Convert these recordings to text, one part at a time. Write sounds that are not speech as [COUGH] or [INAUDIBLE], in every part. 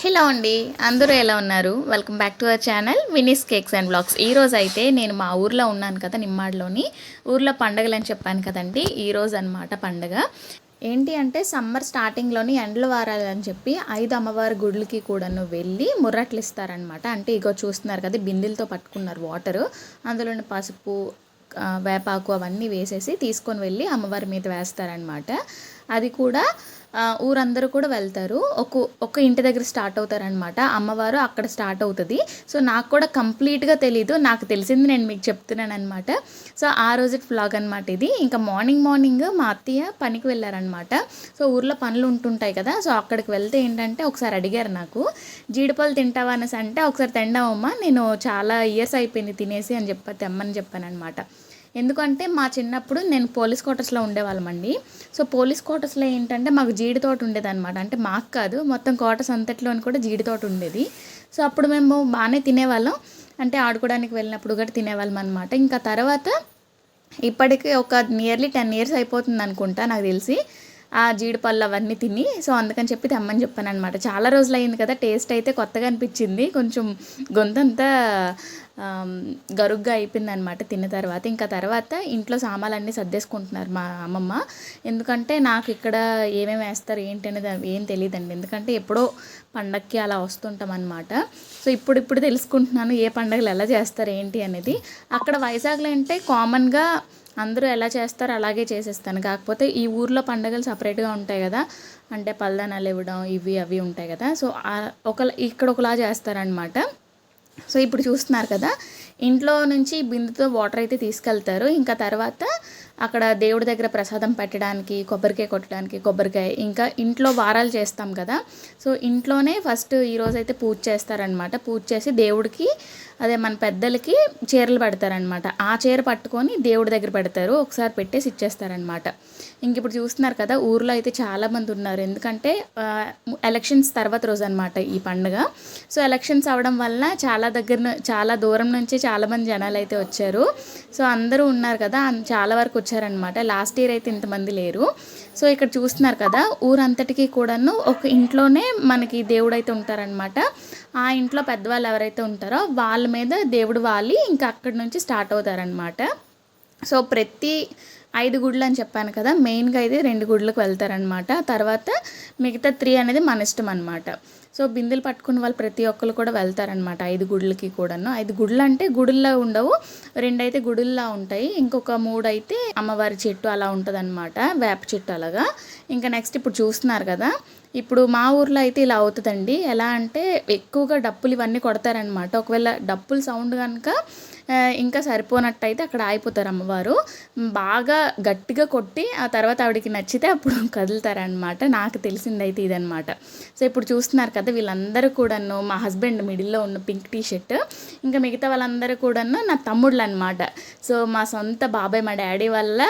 Hello అండి అందరూ ఎలా ఉన్నారు? Welcome back to our channel Vini's cakes and blogs ఈరోజు అయితే నేను మా ఊర్లో ఉన్నాను కదా నిమ్మాడ్లోని. ఊర్లో పండగలు అని చెప్పాను కదండి ఈరోజు అనమాట పండగ. ఏంటి అంటే సమ్మర్ స్టార్టింగ్లోని ఎండల వారాలు అని చెప్పి ఐదు అమ్మవారి గుడులకి కూడాను వెళ్ళి ముర్రట్లు ఇస్తారనమాట అంటే ఇగో చూస్తున్నారు కదా బిందెలతో పట్టుకున్నారు వాటరు అందులోని పసుపు వేపాకు అవన్నీ వేసేసి తీసుకొని వెళ్ళి అమ్మవారి మీద వేస్తారనమాట అది కూడా ఊరందరూ కూడా వెళ్తారు. ఒక ఒక ఇంటి దగ్గర స్టార్ట్ అవుతారనమాట అమ్మవారు అక్కడ స్టార్ట్ అవుతుంది. సో నాకు కూడా కంప్లీట్గా తెలీదు. నాకు తెలిసింది నేను మీకు చెప్తున్నాను అనమాట సో ఆ రోజు ఫ్లాగ్ అనమాట ఇది. ఇంకా మార్నింగ్ మార్నింగ్ మా అత్తయ్య పనికి వెళ్ళారనమాట సో ఊర్లో పనులు ఉంటుంటాయి కదా. సో అక్కడికి వెళ్తే ఏంటంటే ఒకసారి అడిగారు నాకు జీడిపళ్ళు తింటావా? అనేసి అంటే ఒకసారి తిండామమ్మా నేను చాలా ఇయర్స్ అయిపోయింది తినేసి అని చెప్పి తెమ్మని చెప్పాను అనమాట ఎందుకంటే మా చిన్నప్పుడు నేను పోలీస్ క్వార్టర్స్లో ఉండేవాళ్ళమండి. సో పోలీస్ క్వార్టర్స్లో ఏంటంటే మాకు జీడి తోట ఉండేదన్నమాట. అంటే మాకు కాదు మొత్తం క్వార్టర్స్ అంతట్లోని కూడా జీడి తోట ఉండేది. సో అప్పుడు మేము బాగానే తినేవాళ్ళం. అంటే ఆడుకోవడానికి వెళ్ళినప్పుడు కూడా తినేవాళ్ళం అనమాట ఇంకా తర్వాత ఇప్పటికి ఒక నియర్లీ టెన్ ఇయర్స్ అయిపోతుంది అనుకుంటా నాకు తెలిసి. ఆ జీడిపళ్ళు అవన్నీ తిని సో అందుకని చెప్పి తెమ్మని చెప్పాను అనమాట చాలా రోజులు అయింది కదా టేస్ట్ అయితే కొత్తగా అనిపించింది. కొంచెం గొంతంతా గరుగ్గా అయిపోయింది అనమాట తిన్న తర్వాత. ఇంకా తర్వాత ఇంట్లో సామాన్లన్నీ సర్దేసుకుంటున్నారు మా అమ్మమ్మ. ఎందుకంటే నాకు ఇక్కడ ఏమేమి వేస్తారు ఏంటి అనేది ఏం తెలియదండి ఎందుకంటే ఎప్పుడో పండక్కి అలా వస్తుంటాం అనమాట సో ఇప్పుడు ఇప్పుడు తెలుసుకుంటున్నాను ఏ పండగలు ఎలా చేస్తారు ఏంటి అనేది. అక్కడ వైజాగ్లో అంటే కామన్గా అందరూ ఎలా చేస్తారో అలాగే చేసేస్తాను. కాకపోతే ఈ ఊర్లో పండగలు సపరేట్గా ఉంటాయి కదా. అంటే పల్దానాలు ఇవ్వడం ఇవి అవి ఉంటాయి కదా. సో ఒకలా ఒక ఇక్కడ ఒకలా చేస్తారనమాట సో ఇప్పుడు చూస్తున్నారు కదా ఇంట్లో నుంచి బిందుతో వాటర్ అయితే తీసుకెళ్తారు. ఇంకా తర్వాత అక్కడ దేవుడి దగ్గర ప్రసాదం పెట్టడానికి కొబ్బరికాయ కొట్టడానికి కొబ్బరికాయ ఇంకా ఇంట్లో వారాలు చేస్తాం కదా. సో ఇంట్లోనే ఫస్ట్ ఈరోజు అయితే పూజ చేస్తారనమాట పూజ చేసి దేవుడికి అదే మన పెద్దలకి చీరలు పెడతారనమాట ఆ చీర పట్టుకొని దేవుడి దగ్గర పెడతారు. ఒకసారి పెట్టేసి ఇచ్చేస్తారనమాట ఇంక ఇప్పుడు చూస్తున్నారు కదా ఊర్లో అయితే చాలామంది ఉన్నారు. ఎందుకంటే ఎలక్షన్స్ తర్వాత రోజు అనమాట ఈ పండుగ. సో ఎలక్షన్స్ అవడం వల్ల చాలా దగ్గర చాలా దూరం నుంచి చాలామంది జనాలు అయితే వచ్చారు. సో అందరూ ఉన్నారు కదా చాలా వరకు వచ్చారనమాట. లాస్ట్ ఇయర్ అయితే ఇంతమంది లేరు. సో ఇక్కడ చూస్తున్నారు కదా ఊరంతటికి కూడాను ఒక ఇంట్లోనే మనకి దేవుడు అయితే ఉంటారనమాట. ఆ ఇంట్లో పెద్దవాళ్ళు ఎవరైతే ఉంటారో వాళ్ళ మీద దేవుడు వాలి ఇంకా అక్కడి నుంచి స్టార్ట్ అవుతారనమాట. సో ప్రతి ఐదు గుడ్లు అని చెప్పాను కదా మెయిన్గా అయితే రెండు గుడ్లకు వెళ్తారనమాట తర్వాత మిగతా త్రీ అనేది మన ఇష్టం అనమాట సో బిందెలు పట్టుకున్న వాళ్ళు ప్రతి ఒక్కరు కూడా వెళ్తారనమాట ఐదు గుడ్లకి కూడాను. ఐదు గుడ్లు అంటే గుడుల్లో ఉండవు రెండైతే గుడుల్లా ఉంటాయి. ఇంకొక మూడు అయితే అమ్మవారి చెట్టు అలా ఉంటుంది అనమాట వేప చెట్టు అలాగా. ఇంకా నెక్స్ట్ ఇప్పుడు చూస్తున్నారు కదా ఇప్పుడు మా ఊర్లో అయితే ఇలా అవుతుందండి. ఎలా అంటే ఎక్కువగా డప్పులు ఇవన్నీ కొడతారనమాట ఒకవేళ డప్పులు సౌండ్ కనుక ఇంకా సరిపోనట్టయితే అక్కడ ఆగిపోతారు అమ్మవారు. బాగా గట్టిగా కొట్టి ఆ తర్వాత ఆవిడకి నచ్చితే అప్పుడు [LAUGHS] కదులుతారనమాట నాకు తెలిసిందైతే ఇదనమాట సో ఇప్పుడు చూస్తున్నారు కదా వీళ్ళందరూ కూడాను మా హస్బెండ్ మిడిల్లో ఉన్న పింక్ టీ షర్ట్ ఇంకా మిగతా వాళ్ళందరూ కూడాను నా తమ్ముళ్ళు అనమాట సో మా సొంత బాబాయ్ మా డాడీ వల్ల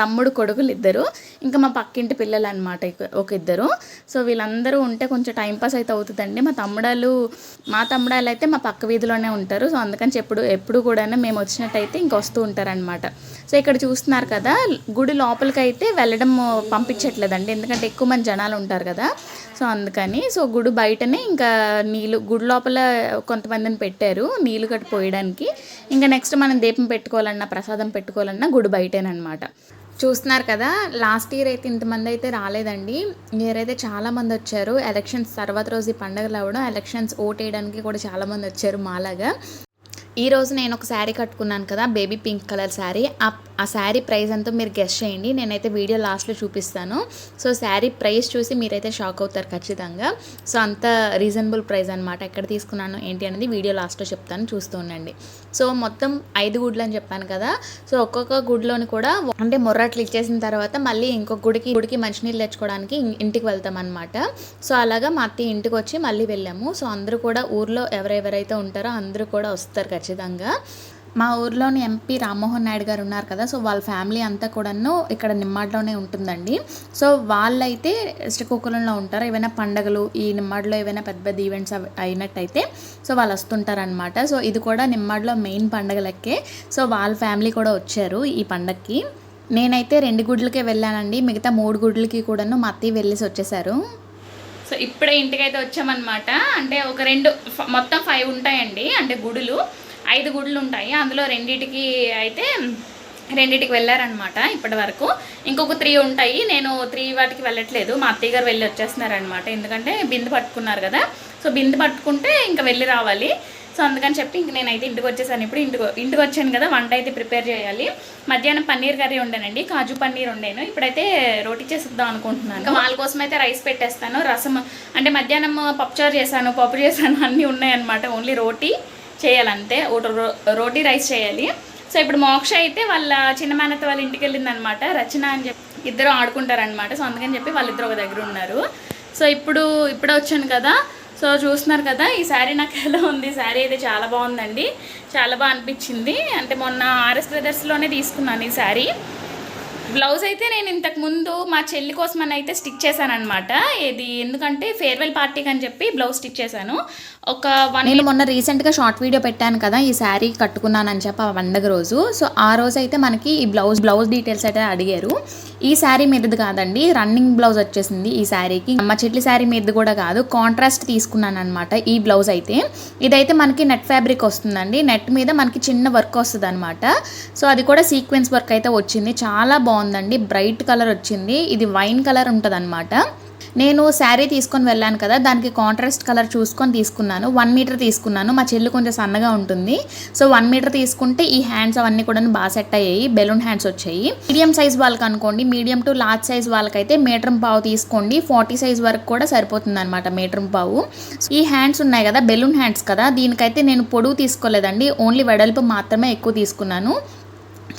తమ్ముడు కొడుకులు ఇద్దరు. ఇంకా మా పక్కింటి పిల్లలు అనమాట ఒక ఇద్దరు సో వీళ్ళందరూ ఉంటే కొంచెం టైంపాస్ అయితే అవుతుందండి. మా తమ్ముడాలు మా తమ్ముడాలు అయితే మా పక్క వీధిలోనే ఉంటారు. సో అందుకని చెప్పుడు ఎప్పుడు కూడా మేము వచ్చినట్టయితే ఇంక వస్తూ ఉంటారనమాట సో ఇక్కడ చూస్తున్నారు కదా గుడి లోపలికి అయితే వెళ్ళడం పంపించట్లేదండి. ఎందుకంటే ఎక్కువ మంది జనాలు ఉంటారు కదా. సో అందుకని సో గుడి బయటనే ఇంకా నీళ్ళు గుడి లోపల కొంతమందిని పెట్టారు నీళ్ళు కట్టి పోయడానికి ఇంకా నెక్స్ట్ మనం దీపం పెట్టుకోవాలన్నా ప్రసాదం పెట్టుకోవాలన్నా గుడి బయటేనమాట చూస్తున్నారు కదా లాస్ట్ ఇయర్ అయితే ఇంతమంది అయితే రాలేదండి. ఇయర్ అయితే చాలామంది వచ్చారు. ఎలక్షన్స్ తర్వాత రోజు ఈ పండుగలు అవ్వడం ఎలక్షన్స్ ఓట్ వేయడానికి కూడా చాలామంది వచ్చారు మాలాగా. ఈ రోజు నేను ఒక శారీ కట్టుకున్నాను కదా బేబీ పింక్ కలర్ శారీ. ఆ శారీ ప్రైస్ ఎంతో మీరు గెస్ట్ చేయండి నేనైతే వీడియో లాస్ట్లో చూపిస్తాను. సో శారీ ప్రైస్ చూసి మీరైతే షాక్ అవుతారు ఖచ్చితంగా. సో అంత రీజనబుల్ ప్రైస్ అనమాట ఎక్కడ తీసుకున్నాను ఏంటి అనేది వీడియో లాస్ట్లో చెప్తాను చూస్తూ ఉండండి. సో మొత్తం ఐదు గుడ్లు అని చెప్పాను కదా సో ఒక్కొక్క గుడిలోని కూడా అంటే మొర్రట్లు ఇచ్చేసిన తర్వాత మళ్ళీ ఇంకొక గుడికి గుడికి మంచినీళ్ళు తెచ్చుకోవడానికి ఇంటికి వెళ్తాం అనమాట సో అలాగా మా అత్తయ్య ఇంటికి వచ్చి మళ్ళీ వెళ్ళాము. సో అందరూ కూడా ఊర్లో ఎవరెవరైతే ఉంటారో అందరూ కూడా వస్తారు ఖచ్చితంగా. మా ఊర్లోని ఎంపీ రామ్మోహన్ నాయుడు గారు ఉన్నారు కదా సో వాళ్ళ ఫ్యామిలీ అంతా కూడాను ఇక్కడ నిమ్మాడ్లోనే ఉంటుందండి. సో వాళ్ళైతే శ్రీకాకుళంలో ఉంటారు. ఏవైనా పండగలు ఈ నిమ్మాడ్లో ఏవైనా పెద్ద పెద్ద ఈవెంట్స్ అవి అయినట్టయితే సో వాళ్ళు వస్తుంటారనమాట సో ఇది కూడా నిమ్మాడ్లో మెయిన్ పండగలకే సో వాళ్ళ ఫ్యామిలీ కూడా వచ్చారు ఈ పండగకి నేనైతే రెండు గుడ్లకే వెళ్ళానండి. మిగతా మూడు గుడ్లకి కూడాను మా అత్తయ్య వెళ్ళేసి వచ్చేసారు. సో ఇప్పుడే ఇంటికైతే వచ్చామన్నమాట. అంటే ఒక రెండు మొత్తం ఫైవ్ ఉంటాయండి. అంటే గుడులు. ఐదు గుడులు ఉంటాయి అందులో రెండిటికి అయితే రెండిటికి వెళ్ళారనమాట ఇప్పటి వరకు. ఇంకొక త్రీ ఉంటాయి. నేను త్రీ వాటికి వెళ్ళట్లేదు. మా అత్తయ్య గారు వెళ్ళి వచ్చేస్తున్నారనమాట ఎందుకంటే బిందు పట్టుకున్నారు కదా. సో బిందు పట్టుకుంటే ఇంకా వెళ్ళి రావాలి. సో అందుకని చెప్పి ఇంక నేనైతే ఇంటికి వచ్చేసాను. ఇప్పుడు ఇంటికి ఇంటికి వచ్చాను కదా. వంట అయితే ప్రిపేర్ చేయాలి. మధ్యాహ్నం పన్నీర్ కర్రీ ఉండేనండి. కాజు పన్నీర్ ఉండేను. ఇప్పుడైతే రోటీ చేసిద్దాం అనుకుంటున్నాను. ఇంకా వాళ్ళ కోసం అయితే రైస్ పెట్టేస్తాను. రసం అంటే మధ్యాహ్నం పప్పుచారు చేశాను పప్పు చేశాను అన్నీ ఉన్నాయన్నమాట. ఓన్లీ రోటీ. చేయాలంతే ఒకటి రోటీ రైస్ చేయాలి. సో ఇప్పుడు మోక్ష అయితే వాళ్ళ చిన్న మేనత్త వాళ్ళ ఇంటికి వెళ్ళిందనమాట. రచన అని చెప్పి ఇద్దరు ఆడుకుంటారనమాట. సో అందుకని చెప్పి వాళ్ళిద్దరు ఒక దగ్గర ఉన్నారు. సో ఇప్పుడు ఇప్పుడే వచ్చాను కదా. సో చూస్తున్నారు కదా ఈ శారీ నాకు ఎలా ఉంది? శారీ అయితే చాలా బాగుందండి. చాలా బాగా అనిపించింది. అంటే మొన్న ఆర్ఎస్ బ్రదర్స్లోనే తీసుకున్నాను ఈ శారీ. బ్లౌజ్ అయితే నేను ఇంతకు ముందు మా చెల్లి కోసం అని అయితే స్టిచ్ చేశాను అనమాట ఇది ఎందుకంటే ఫేర్వెల్ పార్టీకి అని చెప్పి బ్లౌజ్ స్టిచ్ చేశాను. ఒక వన్ నేను మొన్న రీసెంట్గా షార్ట్ వీడియో పెట్టాను కదా ఈ శారీ కట్టుకున్నానని చెప్పి ఆ పండగ రోజు. సో ఆ రోజు అయితే మనకి ఈ బ్లౌజ్ బ్లౌజ్ డీటెయిల్స్ అయితే అడిగారు. ఈ శారీ మీదది కాదండి రన్నింగ్ బ్లౌజ్ వచ్చేసింది ఈ శారీకి మా చెట్లి శారీ మీద కూడా కాదు కాంట్రాస్ట్ తీసుకున్నాను అనమాట ఈ బ్లౌజ్ అయితే. ఇదైతే మనకి నెట్ ఫ్యాబ్రిక్ వస్తుందండి. నెట్ మీద మనకి చిన్న వర్క్ వస్తుంది అనమాట సో అది కూడా సీక్వెన్స్ వర్క్ అయితే వచ్చింది. చాలా బాగుందండి. బ్రైట్ కలర్ వచ్చింది. ఇది వైన్ కలర్ ఉంటుంది నేను శారీ తీసుకొని వెళ్ళాను కదా దానికి కాంట్రాస్ట్ కలర్ చూసుకొని తీసుకున్నాను. వన్ మీటర్ తీసుకున్నాను. మా చెల్లి కొంచెం సన్నగా ఉంటుంది. సో వన్ మీటర్ తీసుకుంటే ఈ హ్యాండ్స్ అవన్నీ కూడా బాగా సెట్ అయ్యాయి. బెలూన్ హ్యాండ్స్ వచ్చాయి. మీడియం సైజ్ వాళ్ళకి అనుకోండి మీడియం టు లార్జ్ సైజ్ వాళ్ళకైతే మీటర్ పావు తీసుకోండి. ఫార్టీ సైజ్ వరకు కూడా సరిపోతుంది అనమాట మీటర్ పావు. ఈ హ్యాండ్స్ ఉన్నాయి కదా బెలూన్ హ్యాండ్స్ కదా దీనికైతే నేను పొడుగు తీసుకోలేదండి. ఓన్లీ వెడల్పు మాత్రమే ఎక్కువ తీసుకున్నాను.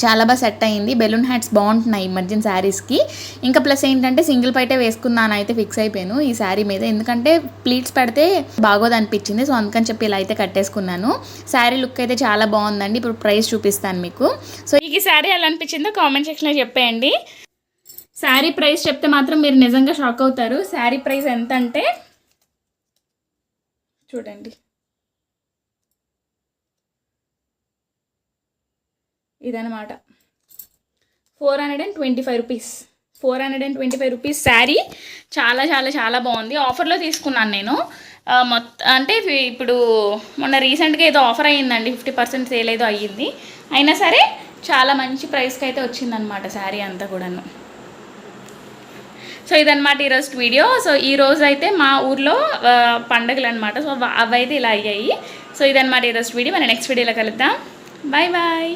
చాలా బాగా సెట్ అయింది. బెలూన్ హ్యాట్స్ బాగుంటున్నాయి ఈ శారీస్కి. ఇంకా ప్లస్ ఏంటంటే సింగిల్ పైటే వేసుకుందాను అయితే ఫిక్స్ అయిపోయాను ఈ శారీ మీద. ఎందుకంటే ప్లీట్స్ పెడితే బాగోదు అనిపించింది. సో అందుకని చెప్పి ఇలా అయితే కట్టేసుకున్నాను. శారీ లుక్ అయితే చాలా బాగుందండి. ఇప్పుడు ప్రైస్ చూపిస్తాను మీకు. సో ఈ శారీ ఎలా అనిపించిందో కామెంట్ సెక్షన్లో చెప్పేయండి. శారీ ప్రైస్ చెప్తే మాత్రం మీరు నిజంగా షాక్ అవుతారు. శారీ ప్రైస్ ఎంత అంటే చూడండి. ఇదనమాట four hundred and twenty five rupees four hundred and twenty five rupees sari చాలా చాలా చాలా బాగుంది. ఆఫర్లో తీసుకున్నాను నేను. మొత్తం అంటే ఇప్పుడు మొన్న రీసెంట్గా ఏదో ఆఫర్ అయ్యిందండి. ఫిఫ్టీ పర్సెంట్ సేల్ ఏదో అయ్యింది. అయినా సరే చాలా మంచి ప్రైస్కి అయితే వచ్చిందనమాట శారీ అంతా కూడాను. సో ఇదనమాట ఈరోజు వీడియో. సో ఈ రోజు అయితే మా ఊర్లో పండుగలు పండగలు అనమాట సో అవైతే ఇలా అయ్యాయి. సో ఇదనమాట ఈరోజు వీడియో. మన నెక్స్ట్ వీడియోలో కలుద్దాం. Bye bye